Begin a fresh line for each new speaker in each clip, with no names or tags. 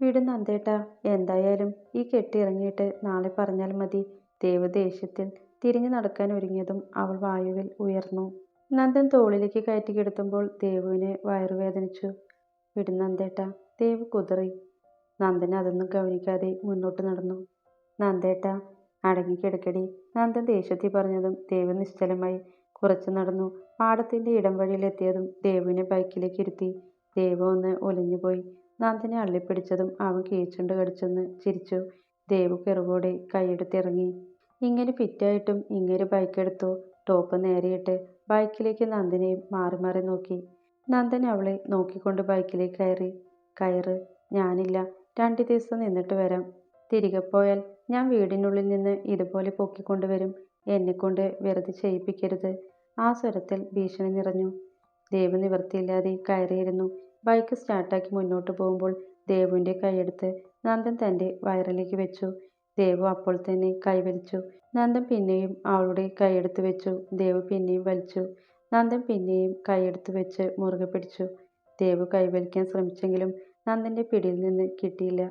വിട് നന്ദേട്ടാ എന്തായാലും ഈ കെട്ടിറങ്ങിയിട്ട് നാളെ പറഞ്ഞാൽ മതി. ദേവ് ദേഷ്യത്തിൽ തിരിഞ്ഞു നടക്കാൻ ഒരുങ്ങിയതും അവൾ വായുവിൽ ഉയർന്നു. നന്ദൻ തോളിലേക്ക് കയറ്റി കിടത്തുമ്പോൾ ദേവുവിന് വയറുവേദനിച്ചു വിട് അന്തേട്ട ദേവ് കുതറി. നന്ദൻ അതൊന്നും ഗൗനിക്കാതെ മുന്നോട്ട് നടന്നു. നന്ദേട്ട അടങ്ങി അടങ്ങിക്കിടക്കടി നന്ദൻ ദേഷ്യത്തിൽ പറഞ്ഞതും ദേവ് നിശ്ചലമായി കുറച്ചു നടന്നു. പാടത്തിന്റെ ഇടം വഴിയിലെത്തിയതും ദേവുവിനെ ബൈക്കിലേക്ക് ഇരുത്തി. ദേവ് ഒന്ന് ഒലിഞ്ഞുപോയി. നന്ദനെ അള്ളിപ്പിടിച്ചതും അവൻ കീഴ്ച്ചുണ്ട് കടിച്ചൊന്ന് ചിരിച്ചു. ദേവു കെറുവോടെ കൈയെടുത്തിറങ്ങി. ഇങ്ങനെ ഫിറ്റായിട്ടും ഇങ്ങനെ ബൈക്കെടുത്തു? ടോപ്പ് നേരെയിട്ട് ബൈക്കിലേക്ക് നന്ദിനെയും മാറി മാറി നോക്കി. നന്ദൻ അവളെ നോക്കിക്കൊണ്ട് ബൈക്കിലേക്ക് കയറി. കയറ് ഞാനില്ല രണ്ട് ദിവസം നിന്നിട്ട് വരാം. തിരികെ പോയാൽ ഞാൻ വീടിനുള്ളിൽ നിന്ന് ഇതുപോലെ പൊക്കിക്കൊണ്ടുവരും എന്നെക്കൊണ്ട് വെറുതെ ചെയ്യിപ്പിക്കരുത്. ആ സ്വരത്തിൽ ഭീഷണി നിറഞ്ഞു. ദേവ് നിവൃത്തിയില്ലാതെ കയറിയിരുന്നു. ബൈക്ക് സ്റ്റാർട്ടാക്കി മുന്നോട്ട് പോകുമ്പോൾ ദേവുവിന്റെ കൈയെടുത്ത് നന്ദൻ തന്റെ വയറിലേക്ക് വെച്ചു. ദേവു അപ്പോൾ തന്നെ കൈവലിച്ചു നന്ദൻ പിന്നെയും അവളുടെ കൈയെടുത്ത് വെച്ചു. ദേവു പിന്നെയും വലിച്ചു. നന്ദൻ പിന്നെയും കൈയെടുത്ത് വെച്ച് മുറുകെ പിടിച്ചു. ദേവു കൈവലിക്കാൻ ശ്രമിച്ചെങ്കിലും നന്ദന്റെ പിടിയിൽ നിന്ന് കിട്ടിയില്ല.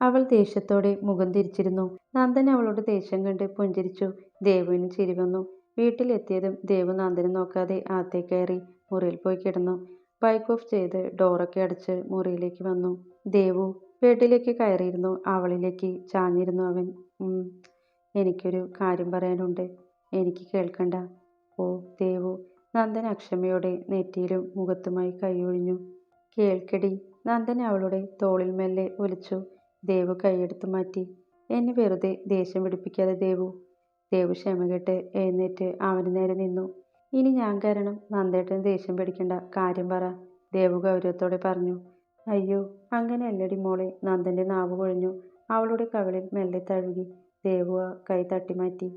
അവൾ ദേഷ്യത്തോടെ മുഖം തിരിച്ചിരുന്നു. നന്ദൻ അവളുടെ ദേഷ്യം കണ്ട് പുഞ്ചിരിച്ചു. ദേവുവിന് ചിരി വന്നു. വീട്ടിലെത്തിയതും ദേവു നന്ദനെ നോക്കാതെ അകത്തേക്ക് കയറി മുറിയിൽ പോയി കിടന്നു. ബൈക്ക് ഓഫ് ചെയ്ത് ഡോറൊക്കെ അടച്ച് മുറിയിലേക്ക് വന്നു. ദേവു ബെഡിലേക്ക് കയറിയിരുന്നു. അവളിലേക്ക് ചാഞ്ഞിരുന്നു അവൻ. എനിക്കൊരു കാര്യം പറയാനുണ്ട്. എനിക്ക് കേൾക്കണ്ട. ഓ ദേവു നന്ദൻ അക്ഷമയോടെ നെറ്റിയിലും മുഖത്തുമായി കൈയൊഴിഞ്ഞു. കേൾക്കടി നന്ദൻ അവളുടെ തോളിൽ മെല്ലെ ഒലിച്ചു. ദേവു കൈയെടുത്ത് മാറ്റി. എന്നെ വെറുതെ ദേഷ്യം പിടിപ്പിക്കാതെ ദേവു. ദേവു ക്ഷമകെട്ട് എഴുന്നേറ്റ് അവന് നേരെ നിന്നു. ഇനി ഞാൻ കാരണം. നന്ദേട്ടന് ദേഷ്യം പിടിക്കണ്ട. കാര്യം പറ. ദേവു ഗൗരവത്തോടെ പറഞ്ഞു. അയ്യോ അങ്ങനെ അല്ലടി മോളെ. നന്ദന്റെ നാവ് കൊഴിഞ്ഞു. അവളുടെ കവിളിൽ മെല്ലെ തഴുകി ദേവു കൈ തട്ടിമാറ്റി.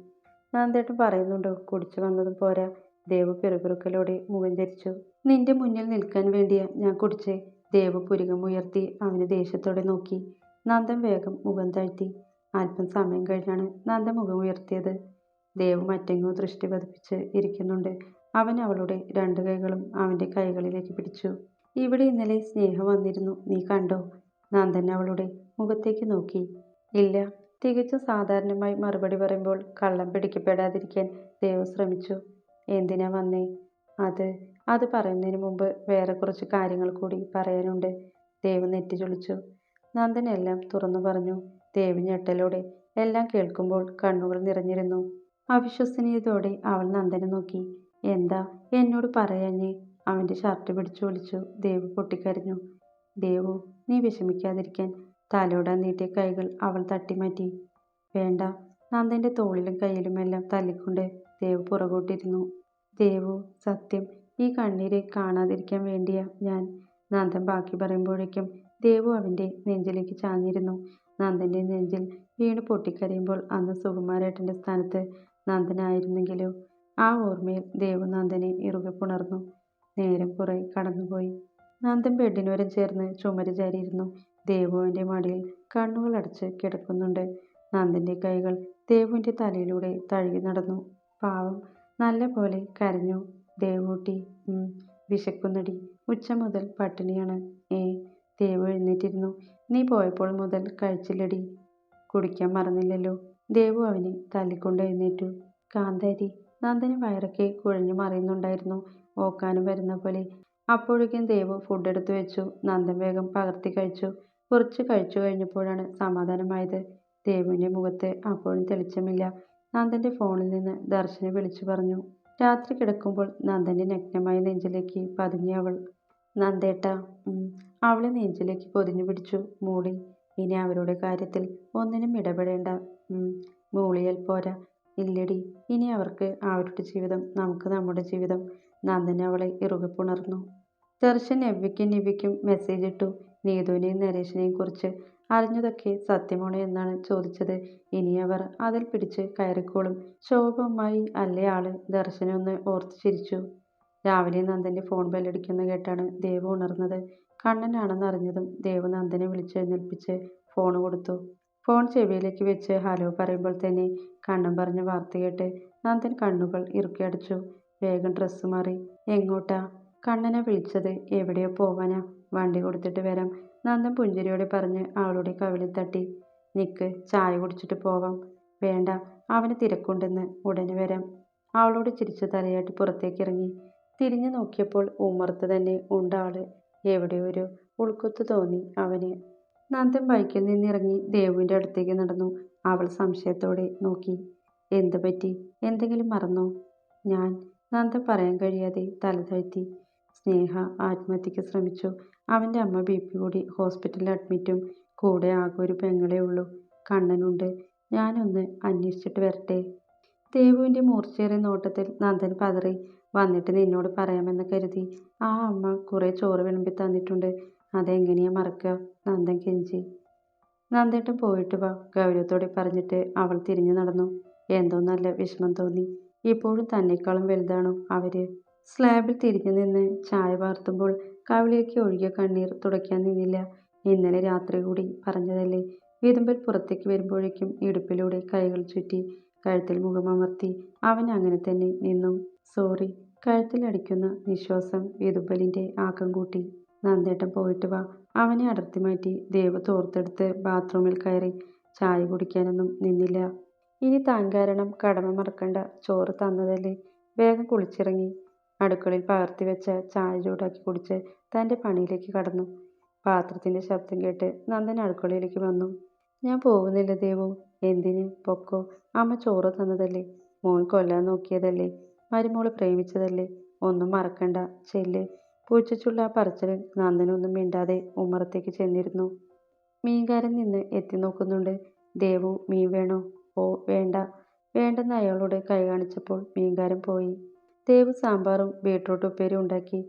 നന്ദേട്ടൻ പറയുന്നുണ്ടോ? കുടിച്ചു വന്നതും പോരാ. ദേവു പിറുപിറുക്കലോടെ മുഖം ധരിച്ചു. നിന്റെ മുന്നിൽ നിൽക്കാൻ വേണ്ടിയാ ഞാൻ കുടിച്ചേ. ദേവു പുരികം ഉയർത്തി അവന് ദേഷ്യത്തോടെ നോക്കി. നന്ദൻ വേഗം മുഖം താഴ്ത്തി. അല്പം സമയം കഴിഞ്ഞാണ് നന്ദൻ മുഖം ഉയർത്തിയത്. ദേവ് മറ്റെങ്ങോ ദൃഷ്ടി പതിപ്പിച്ച് ഇരിക്കുന്നുണ്ട്. അവൻ അവളുടെ രണ്ട് കൈകളും അവന്റെ കൈകളിലേക്ക് പിടിച്ചു. ഇവിടെ ഇന്നലെ സ്നേഹം വന്നിരുന്നു നീ കണ്ടോ? നന്ദൻ അവളുടെ മുഖത്തേക്ക് നോക്കി. ഇല്ല തികച്ചും സാധാരണമായി മറുപടി പറയുമ്പോൾ കള്ളം പിടിക്കപ്പെടാതിരിക്കാൻ ദേവ് ശ്രമിച്ചു. എന്തിനാ വന്നേ? അത് അത് പറയുന്നതിന് മുമ്പ് വേറെ കുറച്ച് കാര്യങ്ങൾ കൂടി പറയാനുണ്ട് ദേവ് നെറ്റി ചൊളിച്ചു. നന്ദൻ എല്ലാം തുറന്നു പറഞ്ഞു. ദേവ് ഞെട്ടലോടെ എല്ലാം കേൾക്കുമ്പോൾ കണ്ണുകൾ നിറഞ്ഞിരുന്നു. അവിശ്വസനീയതയോടെ അവൾ നന്ദനെ നോക്കി. എന്താ? എന്നോട് പറയാഞ്ഞേ. അവന്റെ ഷർട്ട് പിടിച്ചു ഒളിച്ചു. ദേവു പൊട്ടിക്കരഞ്ഞു. ദേവു നീ വിഷമിക്കാതിരിക്കാൻ. തലോടാൻ നീട്ടിയ കൈകൾ അവൾ തട്ടിമാറ്റി. വേണ്ട നന്ദന്റെ തോളിലും കയ്യിലുമെല്ലാം തല്ലിക്കൊണ്ട് ദേവ് പുറകോട്ടിരുന്നു. ദേവു സത്യം ഈ കണ്ണീര് കാണാതിരിക്കാൻ വേണ്ടിയാ ഞാൻ. നന്ദൻ ബാക്കി പറയുമ്പോഴേക്കും ദേവു അവന്റെ നെഞ്ചിലേക്ക് ചാഞ്ഞിരുന്നു. നന്ദന്റെ നെഞ്ചിൽ വീണ് പൊട്ടിക്കരയുമ്പോൾ അന്ന് സുകുമാരേട്ടന്റെ സ്ഥാനത്ത് നന്ദനായിരുന്നെങ്കിലോ? ആ ഓർമ്മയിൽ ദേവു നന്ദനെ ഇറുകെ പുണർന്നു. നേരം കുറെ കടന്നുപോയി. നന്ദൻ ബെഡിനോരം ചേർന്ന് ചുമര് ചാരിയിരുന്നു ദേവുവിന്റെ മടിയിൽ കണ്ണുകൾ അടച്ച് കിടക്കുന്നുണ്ട്. നന്ദന്റെ കൈകൾ ദേവുവിന്റെ തലയിലൂടെ തഴുകി നടന്നു. പാവം നല്ല പോലെ കരഞ്ഞു. ദേവൂട്ടി വിശക്കുന്നടി. ഉച്ച മുതൽ പട്ടിണിയാണ്. ഏ ദേവു എഴുന്നേറ്റിരുന്നു. നീ പോയപ്പോൾ മുതൽ കഴിച്ചില്ലടി. കുടിക്കാൻ മറന്നില്ലല്ലോ. ദേവു അവനെ തല്ലിക്കൊണ്ട് എഴുന്നേറ്റു. കാന്താരി നന്ദന് വയറൊക്കെ കുഴഞ്ഞു മറിയുന്നുണ്ടായിരുന്നു. ഓക്കാനും വരുന്ന പോലെ. അപ്പോഴേക്കും ദേവു ഫുഡ് എടുത്തു വെച്ചു. നന്ദൻ വേഗം പകർത്തി കഴിച്ചു. കുറച്ച് കഴിച്ചു കഴിഞ്ഞപ്പോഴാണ് സമാധാനമായത്. ദേവുവിന്റെ മുഖത്ത് അപ്പോഴും തെളിച്ചമില്ല. നന്ദന്റെ ഫോണിൽ നിന്ന് ദർശനെ വിളിച്ചു പറഞ്ഞു. രാത്രി കിടക്കുമ്പോൾ നന്ദന്റെ നഗ്നമായ നെഞ്ചിലേക്ക് പതുങ്ങി അവൾ. നന്ദേട്ട. അവളെ നെഞ്ചിലേക്ക് പൊതിഞ്ഞു പിടിച്ചു. മൂളി. ഇനി അവരുടെ കാര്യത്തിൽ ഒന്നിനും ഇടപെടേണ്ട. മൂളിയാൽ പോരാ. ഇല്ലടി ഇനി അവർക്ക് അവരുടെ ജീവിതം നമുക്ക് നമ്മുടെ ജീവിതം. നന്ദന അവളെ ഇറുകെ പുണർന്നു. ദർശൻ നവ്യയ്ക്കും നിവ്യയ്ക്കും മെസ്സേജ് ഇട്ടു. നീതുവിനെയും നരേഷിനെയും കുറിച്ച് അറിഞ്ഞതൊക്കെ സത്യമാണോ എന്നാണ് ചോദിച്ചത്. ഇനി അവർ അതിൽ പിടിച്ച് കയറിക്കോളും. ശോഭമായി അല്ലേ ആൾ? ദർശനൊന്ന് ഓർത്ത് ചിരിച്ചു. രാവിലെ നന്ദന്റെ ഫോൺ ബെല്ലടിക്കുന്ന കേട്ടാണ് ദേവ് ഉണർന്നത്. കണ്ണനാണെന്ന് അറിഞ്ഞതും ദേവ് നന്ദനെ വിളിച്ചെഴുന്നേൽപ്പിച്ച് ഫോൺ കൊടുത്തു. ഫോൺ ചെവിയിലേക്ക് വെച്ച് ഹലോ പറയുമ്പോൾ തന്നെ കണ്ണൻ പറഞ്ഞ വാർത്ത കേട്ട് നന്ദൻ കണ്ണുകൾ ഇറുക്കി അടച്ചു. വേഗം ഡ്രസ്സ് മാറി. എങ്ങോട്ടാ? കണ്ണനെ വിളിച്ചത് എവിടെയോ പോവാനാ. വണ്ടി കൊടുത്തിട്ട് വരാം. നന്ദൻ പുഞ്ചിരിയോടെ പറഞ്ഞ് അവളുടെ കവിളിൽ തട്ടി. നിക്ക് ചായ കുടിച്ചിട്ട് പോവാം. വേണ്ട അവന് തിരക്കുണ്ടെന്ന് ഉടനെ വരാം. അവളോട് ചിരിച്ചു തലയാട്ടി പുറത്തേക്ക് ഇറങ്ങി. തിരിഞ്ഞു നോക്കിയപ്പോൾ ഉമ്മർത്ത് തന്നെ ഉണ്ടാൾ എവിടെ ഒരു ഉൾക്കുത്ത് തോന്നി അവന്. നന്ദൻ ബൈക്കിൽ നിന്നിറങ്ങി ദേവുവിന്റെ അടുത്തേക്ക് നടന്നു. അവൾ സംശയത്തോടെ നോക്കി. എന്ത് പറ്റി? എന്തെങ്കിലും മറന്നോ? ഞാൻ നന്ദൻ പറയാൻ കഴിയാതെ തല താഴ്ത്തി. സ്നേഹ ആത്മഹത്യക്ക് ശ്രമിച്ചു. അവന്റെ അമ്മ ബി പി കൂടി ഹോസ്പിറ്റലിൽ അഡ്മിറ്റും. കൂടെ ആകെ ഒരു പെങ്ങളേ ഉള്ളൂ. കണ്ണനുണ്ട്. ഞാനൊന്ന് അന്വേഷിച്ചിട്ട് വരട്ടെ. ദേവുവിന്റെ മൂർച്ചയേറിയ നോട്ടത്തിൽ നന്ദൻ പതറി. വന്നിട്ട് നിന്നോട് പറയാമെന്ന് കരുതി. ആ അമ്മ കുറേ ചോറ് വിളമ്പി തന്നിട്ടുണ്ട്. അതെങ്ങനെയാ മറക്കുക? നന്ദൻ കെഞ്ചി. നന്ദേട്ടൻ പോയിട്ട് വാ ഗൗരവത്തോടെ പറഞ്ഞിട്ട് അവൾ തിരിഞ്ഞു നടന്നു. എന്തോ നല്ല വിഷമം തോന്നി. ഇപ്പോഴും തന്നെക്കാളും വലുതാണോ അവർ? സ്ലാബിൽ തിരിഞ്ഞു നിന്ന് ചായ വാർത്തുമ്പോൾ കവിളിലേക്ക് ഒഴുകിയ കണ്ണീർ തുടയ്ക്കാൻ നിന്നില്ല. ഇന്നലെ രാത്രി കൂടി പറഞ്ഞതല്ലേ? വിതുമ്പൽ പുറത്തേക്ക് വരുമ്പോഴേക്കും ഇടുപ്പിലൂടെ കൈകൾ ചുറ്റി കഴുത്തിൽ മുഖമമർത്തി അവൻ അങ്ങനെ തന്നെ നിന്നു. സോറി കഴുത്തിലടിക്കുന്ന നിശ്വാസം വിതുമ്പലിന്റെ ആക്കം കൂട്ടി. നന്ദേട്ടൻ പോയിട്ട് വാ. അവനെ അടർത്തി മാറ്റി ദേവ് തോർത്തെടുത്ത് ബാത്റൂമിൽ കയറി ചായ കുടിക്കാനൊന്നും നിന്നില്ല. ഇനി താൻ കാരണം കടമ മറക്കണ്ട ചോറ് തന്നതല്ലേ. വേഗം കുളിച്ചിറങ്ങി. അടുക്കളയിൽ പകർത്തി വെച്ച ചായ ചൂടാക്കി കുടിച്ച് തന്റെ പണിയിലേക്ക് കടന്നു. പാത്രത്തിന്റെ ശബ്ദം കേട്ട് നന്ദൻ അടുക്കളയിലേക്ക് വന്നു. ഞാൻ പോകുന്നില്ല ദേവു. എന്തിന്? പൊക്കോ. അമ്മ ചോറ് തന്നതല്ലേ. മോൻ കൊല്ലാൻ നോക്കിയതല്ലേ. മരുമോൾ പ്രേമിച്ചതല്ലേ. ഒന്നും മറക്കണ്ട. ചെല്ല്. പൂച്ചച്ചുള്ള ആ നന്ദനൊന്നും മിണ്ടാതെ ഉമ്മറത്തേക്ക് ചെന്നിരുന്നു. മീൻകാരൻ നിന്ന് എത്തി നോക്കുന്നുണ്ട്. ദേവു മീൻ വേണോ? ഓ വേണ്ട. വേണ്ടെന്ന് അയാളോട് കൈ കാണിച്ചപ്പോൾ മീൻകാരൻ പോയി. ദേവു സാമ്പാറും ബീട്രൂട്ട് ഉപ്പേരി ഉണ്ടാക്കി.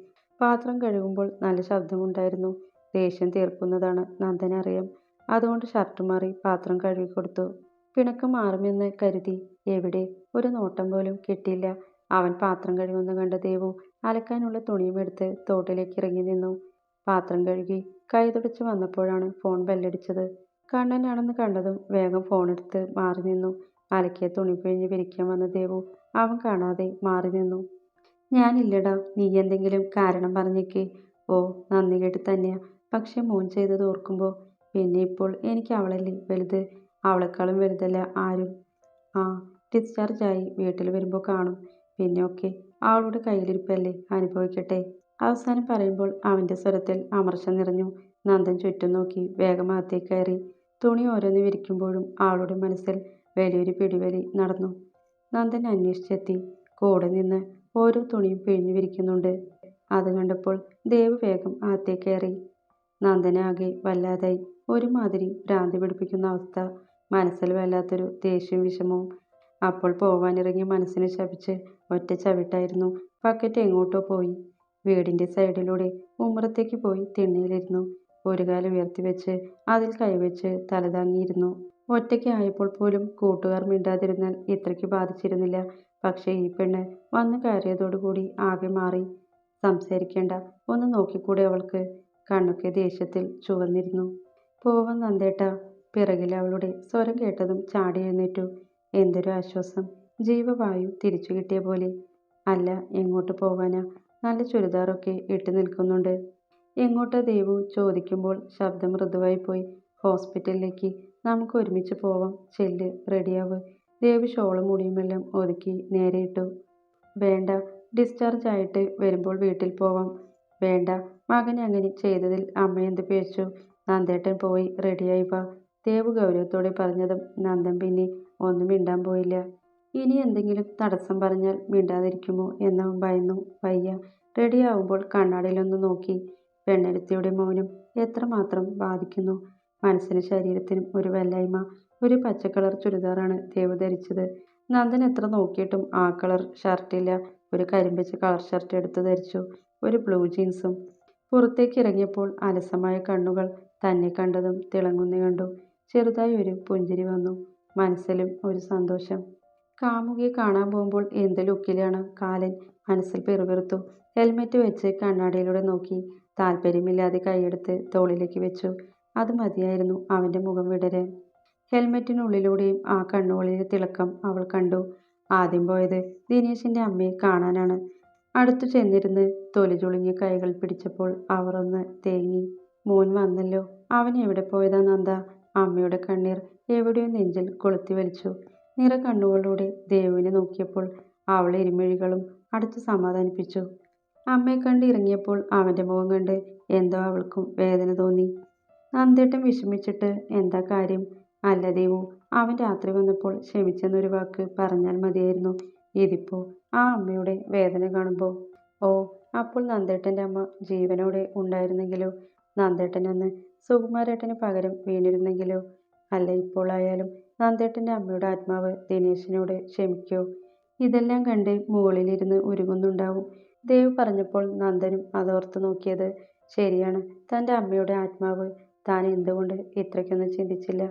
പാത്രം കഴുകുമ്പോൾ നല്ല ശബ്ദമുണ്ടായിരുന്നു. ദേഷ്യം തീർക്കുന്നതാണ് നന്ദന അറിയാം. അതുകൊണ്ട് ഷർട്ട് മാറി പാത്രം കഴുകിക്കൊടുത്തു. പിണക്കം മാറുമെന്ന് കരുതി. എവിടെ? ഒരു നോട്ടം പോലും കിട്ടിയില്ല. അവൻ പാത്രം കഴുകുന്ന കണ്ട ദേവു അലക്കാനുള്ള തുണിയും എടുത്ത് തോട്ടിലേക്ക് ഇറങ്ങി നിന്നു. പാത്രം കഴുകി കൈ തുടച്ച് വന്നപ്പോഴാണ് ഫോൺ ബെല്ലടിച്ചത്. കണ്ണനാണെന്ന് കണ്ടതും വേഗം ഫോണെടുത്ത് മാറി നിന്നു. അലക്കിയ തുണി പിഴിഞ്ഞ് വിരിക്കാൻ വന്ന ദേവു അവൻ കാണാതെ മാറി നിന്നു. ഞാനില്ലടാ നീ എന്തെങ്കിലും കാരണം പറഞ്ഞേക്ക്. ഓ നന്ദി കേട്ട് തന്നെയാ. പക്ഷെ മോൻ ചെയ്തത് ഓർക്കുമ്പോൾ പിന്നെ ഇപ്പോൾ എനിക്ക് അവളല്ലേ വലുത്? അവളെക്കാളും വലുതല്ല ആരും. ആ ഡിസ്ചാർജായി വീട്ടിൽ വരുമ്പോൾ കാണും. പിന്നെ ഒക്കെ അവളുടെ കയ്യിലിരിപ്പല്ലേ? അനുഭവിക്കട്ടെ. അവസാനം പറയുമ്പോൾ അവന്റെ സ്വരത്തിൽ അമർഷം നിറഞ്ഞു. നന്ദൻ ചുറ്റും നോക്കി വേഗം അകത്തേക്ക് കയറി. തുണി ഓരോന്ന് വിരിക്കുമ്പോഴും അവളുടെ മനസ്സിൽ വലിയൊരു പിടിവലി നടന്നു. നന്ദൻ അന്വേഷിച്ചെത്തി. കൂടെ നിന്ന് ഓരോ തുണിയും പിഴിഞ്ഞു വിരിക്കുന്നുണ്ട്. അത് കണ്ടപ്പോൾ ദേവ് വേഗം അകത്തേക്ക് കയറി. നന്ദനാകെ വല്ലാതായി. ഒരുമാതിരി ഭ്രാന്തി പിടിപ്പിക്കുന്ന അവസ്ഥ. മനസ്സിൽ വല്ലാത്തൊരു ദേഷ്യവും വിഷമവും അപ്പോൾ പോവാനിറങ്ങിയ മനസ്സിനെ ശപിച്ച് ഒറ്റ ചവിട്ടായിരുന്നു. ബക്കറ്റ് എങ്ങോട്ടോ പോയി. വീടിന്റെ സൈഡിലൂടെ ഉമ്മറത്തേക്ക് പോയി തിണ്ണയിലിരുന്നു. ഒരു കാലം ഉയർത്തി വെച്ച് അതിൽ കൈവച്ച് തലതാങ്ങിയിരുന്നു. ഒറ്റയ്ക്കായപ്പോൾ പോലും കൂട്ടുകാർ മിണ്ടാതിരുന്നാൽ ഇത്രയ്ക്ക് ബാധിച്ചിരുന്നില്ല. പക്ഷേ ഈ പെണ്ണ് വന്നു കയറിയതോടുകൂടി ആകെ മാറി. സംസാരിക്കേണ്ട ഒന്ന് നോക്കിക്കൂടെ അവൾക്ക്. കണ്ണൊക്കെ ദേഷ്യത്തിൽ ചുവന്നിരുന്നു. പോവാൻ നന്ദേട്ട പിറകിൽ അവളുടെ സ്വരം കേട്ടതും ചാടി എഴുന്നേറ്റു. എന്തൊരു ആശ്വാസം. ജീവവായു തിരിച്ചു കിട്ടിയ പോലെ. അല്ല എങ്ങോട്ട് പോവാനാ? നല്ല ചുരിദാറൊക്കെ ഇട്ട് നിൽക്കുന്നുണ്ട്. എങ്ങോട്ടാ ദേവു? ചോദിക്കുമ്പോൾ ശബ്ദം മൃദുവായി പോയി ഹോസ്പിറ്റലിലേക്ക്. നമുക്ക് ഒരുമിച്ച് പോവാം. ചെല്ല് റെഡിയാവ്. ദേവ് ഷോളും മുടിയുമെല്ലാം ഒതുക്കി നേരെ ഇട്ടു. വേണ്ട ഡിസ്ചാർജ് ആയിട്ട് വരുമ്പോൾ വീട്ടിൽ പോവാം. വേണ്ട മകൻ അങ്ങനെ ചെയ്തതിൽ അമ്മ എന്ത് പേച്ചു നന്ദേട്ടൻ പോയി റെഡിയായി വാ. ദേവ് ഗൗരവത്തോടെ പറഞ്ഞതും നന്ദൻ പിന്നെ ഒന്നും മിണ്ടാൻ പോയില്ല. ഇനി എന്തെങ്കിലും തടസ്സം പറഞ്ഞാൽ മിണ്ടാതിരിക്കുമോ എന്നവൻ ഭയന്നു വയ്യ. റെഡിയാവുമ്പോൾ കണ്ണാടിയിലൊന്ന് നോക്കി. പെണ്ണെടുത്തിയുടെ മൗനം എത്രമാത്രം ബാധിക്കുന്നു? മനസ്സിനും ശരീരത്തിനും ഒരു വല്ലായ്മ. ഒരു പച്ചക്കളർ ചുരിദാറാണ് ദേവ് ധരിച്ചത്. നന്ദൻ എത്ര നോക്കിയിട്ടും ആ കളർ ഷർട്ടില്ല ഒരു കരിമ്പിച്ച കളർ ഷർട്ട് എടുത്ത് ധരിച്ചു. ഒരു ബ്ലൂ ജീൻസും പുറത്തേക്ക് ഇറങ്ങിയപ്പോൾ അലസമായ കണ്ണുകൾ തന്നെ കണ്ടതും തിളങ്ങുന്ന കണ്ടു. ചെറുതായി ഒരു പുഞ്ചിരി വന്നു. മനസ്സിലും ഒരു സന്തോഷം. കാമുകിയെ കാണാൻ പോകുമ്പോൾ എന്ത് ലുക്കിലാണ് കാലൻ? മനസ്സിൽ പിറുപിറുത്തു. ഹെൽമെറ്റ് വെച്ച് കണ്ണാടിയിലൂടെ നോക്കി. താല്പര്യമില്ലാതെ കൈയെടുത്ത് തോളിലേക്ക് വെച്ചു. അത് മതിയായിരുന്നു അവന്റെ മുഖം വിടരാൻ. ഹെൽമെറ്റിനുള്ളിലൂടെയും ആ കണ്ണുകളിലെ തിളക്കം അവൾ കണ്ടു. ആദ്യം പോയത് ദിനേശിന്റെ അമ്മയെ കാണാനാണ്. അടുത്തു ചെന്നിരുന്ന് തൊലി ചുളുങ്ങിയ കൈകൾ പിടിച്ചപ്പോൾ അവർ ഒന്ന് തേങ്ങി. മോൻ വന്നല്ലോ. അവൻ എവിടെ പോയതാ നന്ദ? അമ്മയുടെ കണ്ണീർ എവിടെയോ നെഞ്ചിൽ കൊളുത്തി വലിച്ചു. നിറ കണ്ണുകളിലൂടെ ദേവുവിനെ നോക്കിയപ്പോൾ അവൾ ഇരുമിഴികളും അടച്ച് സമാധാനിപ്പിച്ചു. അമ്മയെ കണ്ട് ഇറങ്ങിയപ്പോൾ അവന്റെ മുഖം കണ്ട് എന്തോ അവൾക്കും വേദന തോന്നി. നന്ദേട്ടൻ വിഷമിച്ചിട്ട് എന്താ കാര്യം? അല്ല ദേവു അവൻ രാത്രി വന്നപ്പോൾ ക്ഷമിച്ചെന്നൊരു വാക്ക് പറഞ്ഞാൽ മതിയായിരുന്നു. ഇതിപ്പോ ആ അമ്മയുടെ വേദന കാണുമ്പോൾ ഓ അപ്പോൾ നന്ദേട്ടന്റെ അമ്മ ജീവനോടെ ഉണ്ടായിരുന്നെങ്കിലോ? നന്ദേട്ടൻ അന്ന് സുകുമാരേട്ടന് പകരം വീണിരുന്നെങ്കിലോ? അല്ല ഇപ്പോൾ ആയാലും നന്ദേട്ടന്റെ അമ്മയുടെ ആത്മാവ് ദിനേശിനോട് ക്ഷമിക്കോ. ഇതെല്ലാം കണ്ട് മുകളിലിരുന്ന് ഉരുകുന്നുണ്ടാവും. ദേവ് പറഞ്ഞപ്പോൾ നന്ദനും അതോർത്ത് നോക്കിയത് ശരിയാണ്. തന്റെ അമ്മയുടെ ആത്മാവ് താൻ എന്തുകൊണ്ട് ഇത്രയ്ക്കൊന്നും ചിന്തിച്ചില്ല?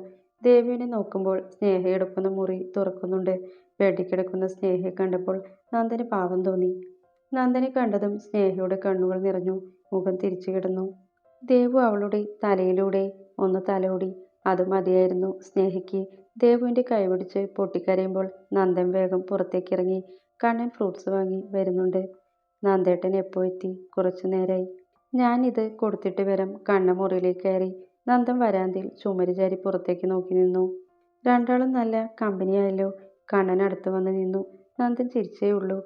ദേവിനെ നോക്കുമ്പോൾ സ്നേഹ എടുക്കുന്ന മുറി തുറക്കുന്നുണ്ട്. ബെഡിൽ കിടക്കുന്ന സ്നേഹയെ കണ്ടപ്പോൾ നന്ദന് പാവം തോന്നി. നന്ദനെ കണ്ടതും സ്നേഹയുടെ കണ്ണുകൾ നിറഞ്ഞു. മുഖം തിരിച്ചു കിടന്നു. ദേവു അവളുടെ തലയിലൂടെ ഒന്ന് തലോടി. അത് മതിയായിരുന്നു സ്നേഹയ്ക്ക് ദേവുവിന്റെ കൈപിടിച്ച് പൊട്ടിക്കരയുമ്പോൾ നന്ദൻ വേഗം പുറത്തേക്കിറങ്ങി കണ്ണൻ ഫ്രൂട്ട്സ് വാങ്ങി വരുന്നുണ്ട്. നന്ദേട്ടൻ എപ്പോ എത്തി? കുറച്ചു നേരമായി ഞാനിത് കൊടുത്തിട്ട് വരാം. കണ്ണ മുറിയിലേക്ക് കയറി. നന്ദൻ വരാന്തിൽ ചുമര് ചാരി പുറത്തേക്ക് നോക്കി നിന്നു. രണ്ടാളും നല്ല കമ്പനിയായല്ലോ കണ്ണൻ അടുത്ത് വന്ന് നിന്നു. നന്ദൻ ചിരിച്ചേ ഉള്ളൂ.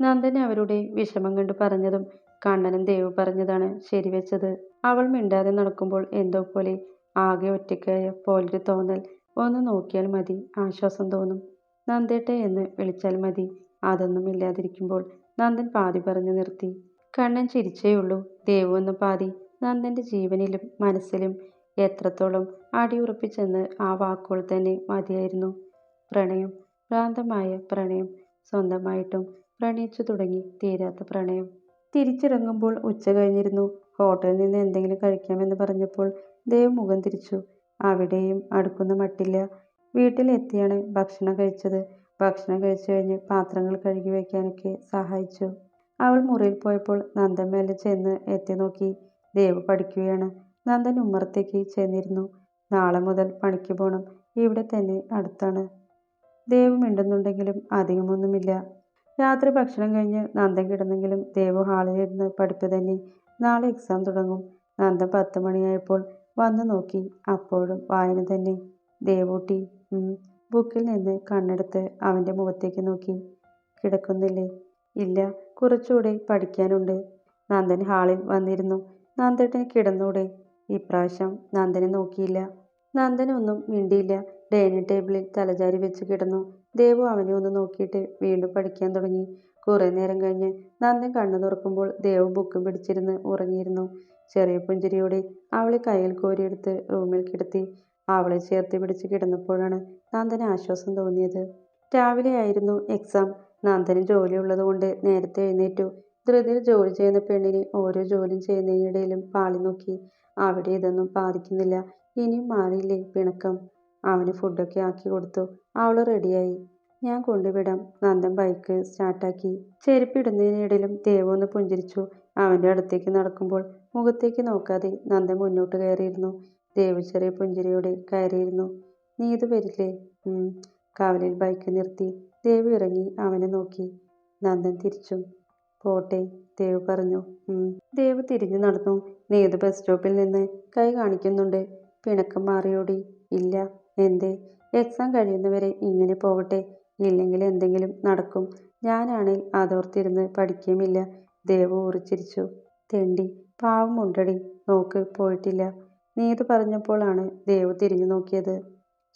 നന്ദൻ അവരുടെ വിഷമം കണ്ട് പറഞ്ഞതും കണ്ണനും ദേവ് പറഞ്ഞതാണ് ശരിവെച്ചത് അവൾ മിണ്ടാതെ നടക്കുമ്പോൾ എന്തോ പോലെ ആകെ ഒറ്റയ്ക്കായ പോലൊരു തോന്നൽ. ഒന്ന് നോക്കിയാൽ മതി ആശ്വാസം തോന്നും. നന്ദേട്ടെ എന്ന് വിളിച്ചാൽ മതി. അതൊന്നും ഇല്ലാതിരിക്കുമ്പോൾ നന്ദൻ പാതി പറഞ്ഞു നിർത്തി. കണ്ണൻ ചിരിച്ചേയുള്ളൂ. ദേവു എന്ന പാതി. നന്ദന്റെ ജീവനിലും മനസ്സിലും എത്രത്തോളം അടിയുറപ്പിച്ചെന്ന് ആ വാക്കുകൾ തന്നെ മതിയായിരുന്നു. പ്രണയം ഭ്രാന്തമായ പ്രണയം സ്വന്തമായിട്ടും പ്രണയിച്ചു തുടങ്ങി തീരാത്ത പ്രണയം. തിരിച്ചിറങ്ങുമ്പോൾ ഉച്ച കഴിഞ്ഞിരുന്നു. ഹോട്ടലിൽ നിന്ന് എന്തെങ്കിലും കഴിക്കാമെന്ന് പറഞ്ഞപ്പോൾ ദേവ് മുഖം തിരിച്ചു. അവിടെയും അടുക്കുന്ന മട്ടില്ല. വീട്ടിലെത്തിയാണ് ഭക്ഷണം കഴിച്ചത്. ഭക്ഷണം കഴിച്ചു കഴിഞ്ഞ് പാത്രങ്ങൾ കഴുകി വയ്ക്കാനൊക്കെ സഹായിച്ചു. അവൾ മുറിയിൽ പോയപ്പോൾ നന്ദൻ ചെന്ന് എത്തി നോക്കി. ദേവ് പഠിക്കുകയാണ്. നന്ദൻ ഉമ്മറത്തേക്ക് ചെന്നിരുന്നു. നാളെ മുതൽ പണിക്ക് പോകണം ഇവിടെ തന്നെ അടുത്താണ്. ദേവ് മിണ്ടുന്നുണ്ടെങ്കിലും അധികമൊന്നുമില്ല. രാത്രി ഭക്ഷണം കഴിഞ്ഞ് നന്ദൻ കിടന്നെങ്കിലും ദേവു ഹാളിലിരുന്ന് പഠിപ്പ് തന്നെ. നാളെ എക്സാം തുടങ്ങും. നന്ദൻ പത്ത് മണിയായപ്പോൾ വന്നു നോക്കി. അപ്പോഴും വായന തന്നെ. ദേവൂട്ടി ബുക്കിൽ നിന്ന് കണ്ണെടുത്ത് അവന്റെ മുഖത്തേക്ക് നോക്കി. കിടക്കുന്നില്ലേ? ഇല്ല കുറച്ചുകൂടെ പഠിക്കാനുണ്ട്. നന്ദൻ ഹാളിൽ വന്നിരുന്നു. നന്ദേട്ടന് കിടന്നൂടെ. ഇപ്രാവശ്യം നന്ദനെ നോക്കിയില്ല. നന്ദനൊന്നും മിണ്ടിയില്ല. ഡൈനിങ് ടേബിളിൽ തലചാരി വെച്ച് കിടന്നു. ദേവു അവനെ ഒന്ന് നോക്കിയിട്ട് വീണ്ടും പഠിക്കാൻ തുടങ്ങി. കുറേ നേരം കഴിഞ്ഞ് നന്ദൻ കണ്ണു തുറക്കുമ്പോൾ ദേവു ബുക്കും പിടിച്ചിരുന്ന് ഉറങ്ങിയിരുന്നു. ചെറിയ പുഞ്ചിരിയോടെ അവളെ കയ്യിൽ കോരിയെടുത്ത് റൂമിൽ കിടത്തി. അവളെ ചേർത്ത് പിടിച്ച് കിടന്നപ്പോഴാണ് നന്ദന് ആശ്വാസം തോന്നിയത്. രാവിലെയായിരുന്നു എക്സാം. നന്ദന് ജോലിയുള്ളതുകൊണ്ട് നേരത്തെ എഴുന്നേറ്റു. ധൃതിയിൽ ജോലി ചെയ്യുന്ന പെണ്ണിനെ ഓരോ ജോലിയും ചെയ്യുന്നതിനിടയിലും പാളി നോക്കി. അവിടെ ഇതൊന്നും ബാധിക്കുന്നില്ല. ഇനിയും മാറിയില്ലേ പിണക്കം? അവന് ഫുഡൊക്കെ ആക്കി കൊടുത്തു. അവൾ റെഡിയായി ഞാൻ കൊണ്ടുവിടാം. നന്ദൻ ബൈക്ക് സ്റ്റാർട്ടാക്കി ചെരുപ്പിടുന്നതിനിടയിലും ദേവു ഒന്ന് പുഞ്ചിരിച്ചു. അവന്റെ അടുത്തേക്ക് നടക്കുമ്പോൾ മുഖത്തേക്ക് നോക്കാതെ നന്ദൻ മുന്നോട്ട് കയറിയിരുന്നു. ദേവു ചെറിയ പുഞ്ചിരിയോടെ കയറിയിരുന്നു. നീ ഇത് വരില്ലേ? കാവലിൽ ബൈക്ക് നിർത്തി. ദേവു ഇറങ്ങി അവനെ നോക്കി. നന്ദൻ തിരിച്ചു. പോട്ടെ ദേവ് പറഞ്ഞു. ദേവ് തിരിഞ്ഞു നടന്നു. നീ നീത് ബസ് സ്റ്റോപ്പിൽ നിന്ന് കൈ കാണിക്കുന്നുണ്ട്. പിണക്കം മാറിയോടി. ഇല്ല. എന്തേ? എക്സാം കഴിയുന്നവരെ ഇങ്ങനെ പോകട്ടെ ഇല്ലെങ്കിൽ എന്തെങ്കിലും നടക്കും. ഞാനാണേൽ അതോർത്തിരുന്ന് പഠിക്കുകയുമില്ല. ദേവ് ഉറച്ചിരിച്ചു. തെണ്ടി പാവം ഉണ്ടടി നോക്ക് പോയിട്ടില്ല. നീത് പറഞ്ഞപ്പോഴാണ് ദേവ് തിരിഞ്ഞു നോക്കിയത്.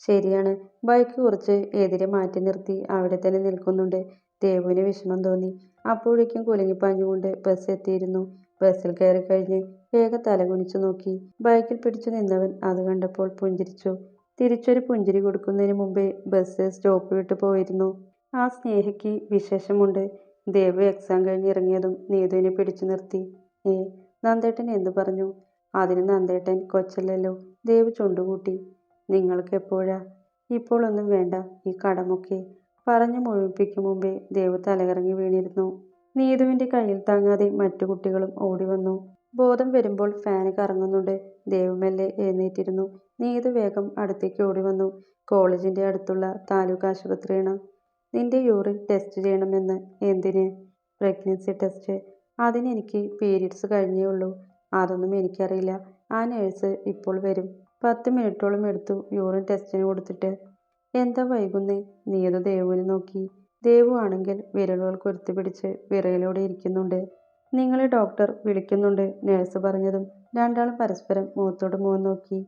ശരിയാണ്. ബൈക്ക് കുറച്ച് എതിരെ മാറ്റി നിർത്തി. അവിടെ തന്നെ നിൽക്കുന്നുണ്ട്. ദേവുവിന് വിഷമം തോന്നി. അപ്പോഴേക്കും കുലുങ്ങിപ്പാഞ്ഞുകൊണ്ട് ബസ് എത്തിയിരുന്നു. ബസ്സിൽ കയറി കഴിഞ്ഞ് വേഗം തലകുനിച്ചു നോക്കി. ബൈക്കിൽ പിടിച്ചു നിന്നവൻ അത് കണ്ടപ്പോൾ പുഞ്ചിരിച്ചു. തിരിച്ചൊരു പുഞ്ചിരി കൊടുക്കുന്നതിന് മുമ്പേ ബസ് സ്റ്റോപ്പ് വിട്ട് പോയിരുന്നു. ആ സ്നേഹയ്ക്ക് വിശേഷമുണ്ട്. ദേവ് എക്സാം കഴിഞ്ഞ് ഇറങ്ങിയതും നീതുവിനെ പിടിച്ചു നിർത്തി. ഏ നന്ദേട്ടൻ എന്തു പറഞ്ഞു? അതിന് നന്ദേട്ടൻ കൊച്ചല്ലല്ലോ. ദേവ് ചുണ്ടുകൂട്ടി. നിങ്ങൾക്ക് എപ്പോഴാ? ഇപ്പോൾ ഒന്നും വേണ്ട. ഈ കടമൊക്കെ. പറഞ്ഞു മുഴുവിപ്പിക്കും മുമ്പേ ദേവ് തലകറങ്ങി വീണിരുന്നു. നീതുവിന്റെ കയ്യിൽ താങ്ങാതെ മറ്റു കുട്ടികളും ഓടി വന്നു. ബോധം വരുമ്പോൾ ഫാന് കറങ്ങുന്നുണ്ട്. ദേവുമെല്ലെ എഴുന്നേറ്റിരുന്നു. നീതു വേഗം അടുത്തേക്ക് ഓടി വന്നു കോളേജിന്റെ അടുത്തുള്ള താലൂക്ക് ആശുപത്രിയാണ്. നിന്റെ യൂറിൻ ടെസ്റ്റ് ചെയ്യണമെന്ന് എന്തിന്? പ്രഗ്നൻസി ടെസ്റ്റ് അതിന് എനിക്ക് പീരീഡ്സ് കഴിഞ്ഞേ ഉള്ളൂ. അതൊന്നും എനിക്കറിയില്ല. ആ നേഴ്സ് ഇപ്പോൾ വരും. പത്ത് മിനിറ്റോളം എടുത്തു യൂറിൻ ടെസ്റ്റിന് കൊടുത്തിട്ട്. എന്താ വൈകുന്നേ? നീയത് ദേവുവിനെ നോക്കി. ദേവു ആണെങ്കിൽ വിരലുകൾ കൊരുത്തി പിടിച്ച് വിറയിലൂടെ ഇരിക്കുന്നുണ്ട്. നിങ്ങളെ ഡോക്ടർ വിളിക്കുന്നുണ്ട് നേഴ്സ് പറഞ്ഞതും രണ്ടാളും പരസ്പരം മുഖത്തോട് മുഖം നോക്കി.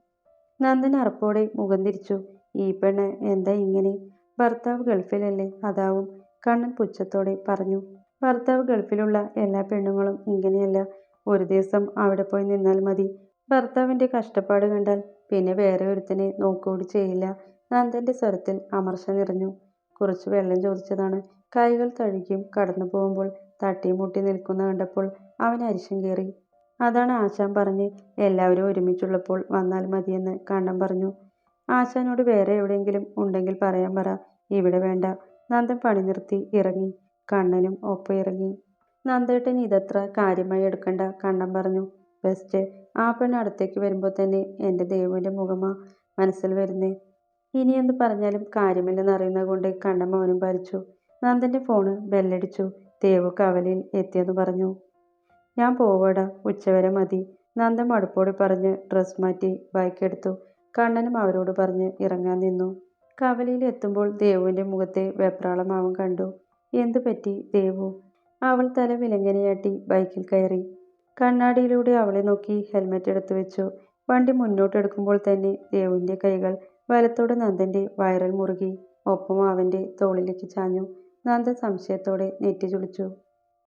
നന്ദൻ അറപ്പോടെ മുഖം തിരിച്ചു. ഈ പെണ്ണ് എന്താ ഇങ്ങനെ? ഭർത്താവ് ഗൾഫിലല്ലേ? അതാവും കണ്ണൻ പുച്ഛത്തോടെ പറഞ്ഞു. ഭർത്താവ് ഗൾഫിലുള്ള എല്ലാ പെണ്ണുങ്ങളും ഇങ്ങനെയല്ല. ഒരു ദിവസം അവിടെ പോയി നിന്നാൽ മതി. ഭർത്താവിന്റെ കഷ്ടപ്പാട് കണ്ടാൽ പിന്നെ വേറെ ഒരുത്തിനെ നോക്കുകൂടി ചെയ്യില്ല. നന്ദന്റെ സ്വരത്തിൽ അമർഷ നിറഞ്ഞു. കുറച്ച് വെള്ളം ചോദിച്ചതാണ്. കൈകൾ പോകുമ്പോൾ തട്ടിയും മുട്ടി നിൽക്കുന്ന കണ്ടപ്പോൾ അവൻ അരിശം കയറി അതാണ് ആശാൻ പറഞ്ഞ് എല്ലാവരും ഒരുമിച്ചുള്ളപ്പോൾ വന്നാൽ മതിയെന്ന് കണ്ണൻ പറഞ്ഞു. ആശാനോട് വേറെ എവിടെയെങ്കിലും ഉണ്ടെങ്കിൽ പറയാൻ പറ. ഇവിടെ വേണ്ട. നന്ദൻ പണി നിർത്തി ഇറങ്ങി. കണ്ണനും ഒപ്പം ഇറങ്ങി. നന്ദേട്ടൻ ഇതത്ര കാര്യമായി എടുക്കണ്ട കണ്ണൻ പറഞ്ഞു. ബെസ്റ്റ്. ആ പെണ്ണ് അടുത്തേക്ക് വരുമ്പോൾ തന്നെ എന്റെ ദൈവന്റെ മുഖമാ. മനസ്സിൽ വരുന്നേ. ഇനി എന്ത് പറഞ്ഞാലും കാര്യമില്ലെന്ന് അറിയുന്നത് കൊണ്ട് കണ്ണൻ മൗനം പാലിച്ചു നന്ദന്റെ ഫോണ് ബെല്ലടിച്ചു. ദേവു കവലയിൽ എത്തിയെന്ന് പറഞ്ഞു. ഞാൻ പോവാടാ. ഉച്ചവരെ മതി. നന്ദൻ മടുപ്പോടെ പറഞ്ഞ് ഡ്രസ് മാറ്റി ബൈക്കെടുത്തു കണ്ണനും അവരോട് പറഞ്ഞ് ഇറങ്ങാൻ നിന്നു. കവലയിൽ എത്തുമ്പോൾ ദേവുവിന്റെ മുഖത്തെ വെപ്രാളം അവൻ കണ്ടു. എന്തു പറ്റി ദേവു? അവൾ തല വിലങ്ങനെയാട്ടി ബൈക്കിൽ കയറി. കണ്ണാടിയിലൂടെ അവളെ നോക്കി ഹെൽമെറ്റ് എടുത്തു വെച്ചു. വണ്ടി മുന്നോട്ടെടുക്കുമ്പോൾ തന്നെ ദേവുവിന്റെ കൈകൾ വലത്തോടെ നന്ദന്റെ വയറിൽ മുറുകി ഒപ്പം അവന്റെ തോളിലേക്ക് ചാഞ്ഞു. നന്ദൻ സംശയത്തോടെ നെറ്റി ചുളിച്ചു.